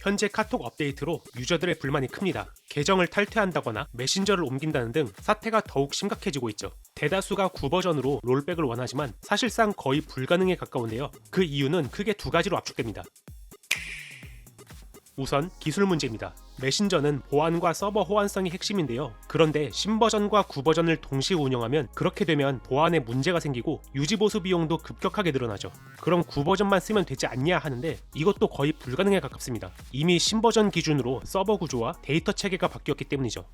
현재 카톡 업데이트로 유저들의 불만이 큽니다. 계정을 탈퇴한다거나 메신저를 옮긴다는 등 사태가 더욱 심각해지고 있죠. 대다수가 9버전으로 롤백을 원하지만 사실상 거의 불가능에 가까운데요. 그 이유는 크게 두 가지로 압축됩니다. 우선 기술 문제입니다. 메신저는 보안과 서버 호환성이 핵심인데요. 그런데 신버전과 9버전을 동시에 운영하면 그렇게 되면 보안에 문제가 생기고 유지보수 비용도 급격하게 늘어나죠. 그럼 9버전만 쓰면 되지 않냐 하는데 이것도 거의 불가능에 가깝습니다. 이미 신버전 기준으로 서버 구조와 데이터 체계가 바뀌었기 때문이죠.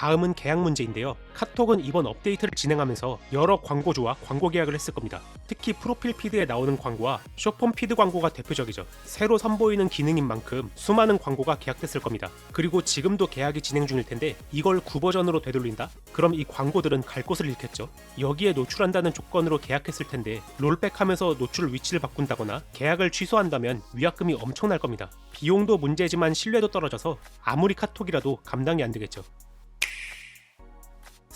다음은 계약 문제인데요. 카톡은 이번 업데이트를 진행하면서 여러 광고주와 광고 계약을 했을 겁니다. 특히 프로필 피드에 나오는 광고와 쇼폼 피드 광고가 대표적이죠. 새로 선보이는 기능인 만큼 수많은 광고가 계약됐을 겁니다. 그리고 지금도 계약이 진행 중일 텐데 이걸 9버전으로 되돌린다? 그럼 이 광고들은 갈 곳을 잃겠죠. 여기에 노출한다는 조건으로 계약했을 텐데 롤백하면서 노출 위치를 바꾼다거나 계약을 취소한다면 위약금이 엄청날 겁니다. 비용도 문제지만 신뢰도 떨어져서 아무리 카톡이라도 감당이 안 되겠죠.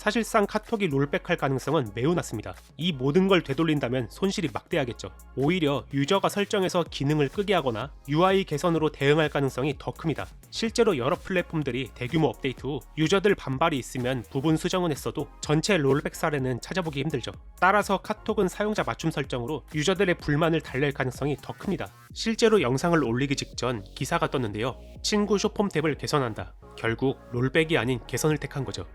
사실상 카톡이 롤백할 가능성은 매우 낮습니다. 이 모든 걸 되돌린다면 손실이 막대하겠죠. 오히려 유저가 설정해서 기능을 끄게 하거나 UI 개선으로 대응할 가능성이 더 큽니다. 실제로 여러 플랫폼들이 대규모 업데이트 후 유저들 반발이 있으면 부분 수정은 했어도 전체 롤백 사례는 찾아보기 힘들죠. 따라서 카톡은 사용자 맞춤 설정으로 유저들의 불만을 달랠 가능성이 더 큽니다. 실제로 영상을 올리기 직전 기사가 떴는데요. 친구 쇼폼 탭을 개선한다. 결국 롤백이 아닌 개선을 택한 거죠.